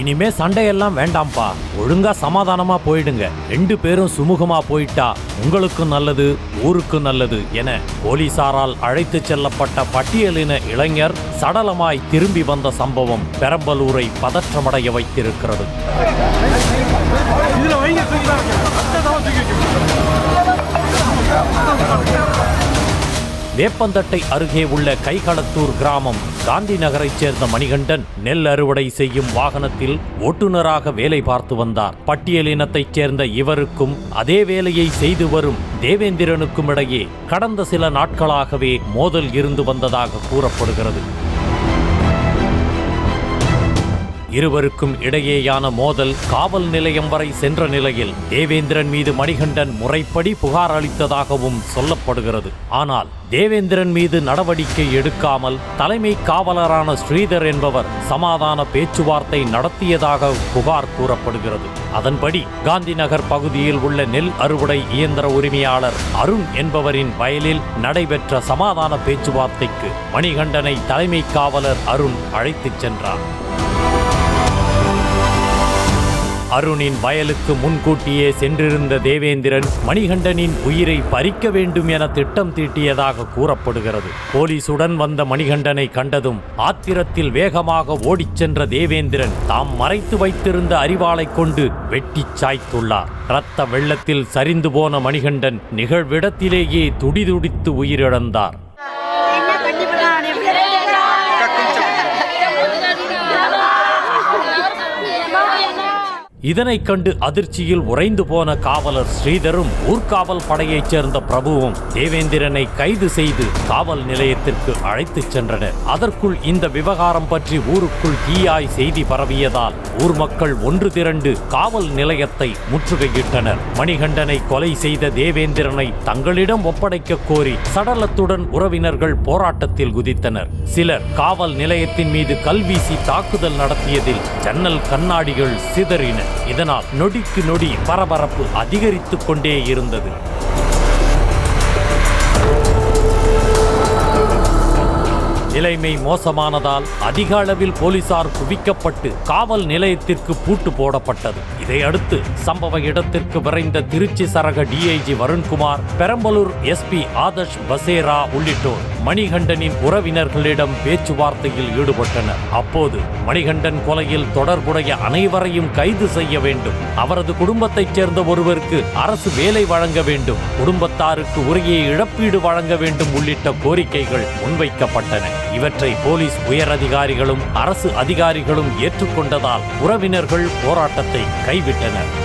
இனிமே சண்டையெல்லாம் வேண்டாம்ப்பா. ஒழுங்கா சமாதானமா போயிடுங்க. ரெண்டு பேரும் சுமூகமா போயிட்டா உங்களுக்கும் நல்லது ஊருக்கும் நல்லது என போலீசாரால் அழைத்துச் செல்லப்பட்ட பட்டியலின இளைஞர் சடலமாய் திரும்பி வந்த சம்பவம் பெரம்பலூரை பதற்றமடைய வைத்திருக்கிறது. வேப்பந்தட்டை அருகே உள்ள கைகளத்தூர் கிராமம் காந்தி நகரைச் சேர்ந்த மணிகண்டன் நெல் அறுவடை செய்யும் வாகனத்தில் ஓட்டுநராக வேலை பார்த்து வந்தார். பட்டியலினத்தைச் சேர்ந்த இவருக்கும் அதே வேலையை செய்து வரும் தேவேந்திரனுக்கும் இடையே கடந்த சில நாட்களாகவே மோதல் இருந்து வந்ததாக கூறப்படுகிறது. இருவருக்கும் இடையேயான மோதல் காவல் நிலையம் வரை சென்ற நிலையில் தேவேந்திரன் மீது மணிகண்டன் முறைப்படி புகார் அளித்ததாகவும் சொல்லப்படுகிறது. ஆனால் தேவேந்திரன் மீது நடவடிக்கை எடுக்காமல் தலைமை காவலரான ஸ்ரீதர் என்பவர் சமாதான பேச்சுவார்த்தை நடத்தியதாக புகார் கூறப்படுகிறது. அதன்படி காந்தி நகர் பகுதியில் உள்ள நெல் அறுவடை இயந்திர உரிமையாளர் அருண் என்பவரின் வயலில் நடைபெற்ற சமாதான பேச்சுவார்த்தைக்கு மணிகண்டனை தலைமை காவலர் அருண் அழைத்துச் சென்றார். அருணின் வயலுக்கு முன்கூட்டியே சென்றிருந்த தேவேந்திரன் மணிகண்டனின் உயிரை பறிக்க வேண்டும் என திட்டம் தீட்டியதாக கூறப்படுகிறது. போலீசுடன் வந்த மணிகண்டனை கண்டதும் ஆத்திரத்தில் வேகமாக ஓடிச் சென்ற தேவேந்திரன் தாம் மறைத்து வைத்திருந்த அறிவாளை கொண்டு வெட்டிச் சாய்த்துள்ளார். இரத்த வெள்ளத்தில் சரிந்து போன மணிகண்டன் நிகழ்விடத்திலேயே துடிதுடித்து உயிரிழந்தார். இதனைக் கண்டு அதிர்ச்சியில் உறைந்து போன காவலர் ஸ்ரீதரும் ஊர்காவல் படையைச் சேர்ந்த பிரபுவும் தேவேந்திரனை கைது செய்து காவல் நிலையத்திற்கு அழைத்துச் சென்றனர். அதற்குள் இந்த விவகாரம் பற்றி ஊருக்குள் தீயாய் செய்தி பரவியதால் ஊர் மக்கள் ஒன்று திரண்டு காவல் நிலையத்தை முற்றுகையிட்டனர். மணிகண்டனை கொலை செய்த தேவேந்திரனை தங்களிடம் ஒப்படைக்க கோரி சடலத்துடன் உறவினர்கள் போராட்டத்தில் குதித்தனர். சிலர் காவல் நிலையத்தின் மீது கல்வீசி தாக்குதல் நடத்தியதில் ஜன்னல் கண்ணாடிகள் சிதறின. இதனால் நொடிக்கு நொடி பரபரப்பு அதிகரித்துக் கொண்டே இருந்தது. நிலைமை மோசமானதால் அதிக அளவில் போலீசார் குவிக்கப்பட்டு காவல் நிலையத்திற்கு பூட்டு போடப்பட்டது. இதையடுத்து சம்பவ இடத்திற்கு விரைந்த திருச்சி சரக டிஐஜி வருண்குமார் பெரம்பலூர் எஸ்பி ஆதர்ஷ் பசேரா உள்ளிட்டோர் மணிகண்டனின் உறவினர்களிடம் பேச்சுவார்த்தையில் ஈடுபட்டனர். அப்போது மணிகண்டன் கொலையில் தொடர்புடைய அனைவரையும் கைது செய்ய வேண்டும். அவரது குடும்பத்தைச் சேர்ந்த ஒருவருக்கு அரசு வேலை வழங்க வேண்டும். குடும்பத்தாருக்கு உரிய இழப்பீடு வழங்க வேண்டும் உள்ளிட்ட கோரிக்கைகள் முன்வைக்கப்பட்டன. இவற்றை போலீஸ் உயரதிகாரிகளும் அரசு அதிகாரிகளும் ஏற்றுக்கொண்டதால் உறவினர்கள் போராட்டத்தை கைவிட்டனர்.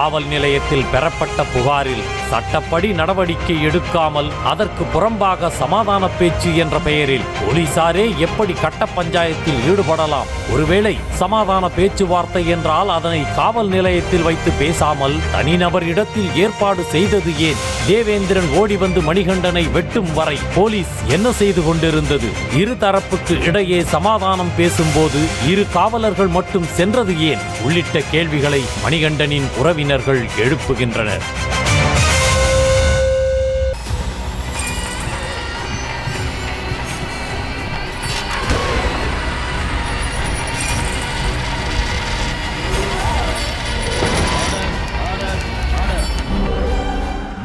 காவல் நிலையத்தில் பெறப்பட்ட புகாரில் சட்டப்படி நடவடிக்கை எடுக்காமல் அதற்கு புறம்பாக சமாதான பேச்சு என்ற பெயரில் போலீசாரே எப்படி கட்ட பஞ்சாயத்தில் ஈடுபடலாம்? ஒருவேளை சமாதான பேச்சுவார்த்தை என்றால் அதனை காவல் நிலையத்தில் வைத்து பேசாமல் தனிநபர் இடத்தில் ஏற்பாடு செய்தது ஏன்? தேவேந்திரன் ஓடி வந்து மணிகண்டனை வெட்டும் வரை போலீஸ் என்ன செய்து கொண்டிருந்தது? இரு தரப்புக்கு இடையே சமாதானம் பேசும்போது இரு காவலர்கள் மட்டும் சென்றது ஏன்? உள்ளிட்ட கேள்விகளை மணிகண்டனின் உறவினர்கள் எழுப்புகின்றனர்.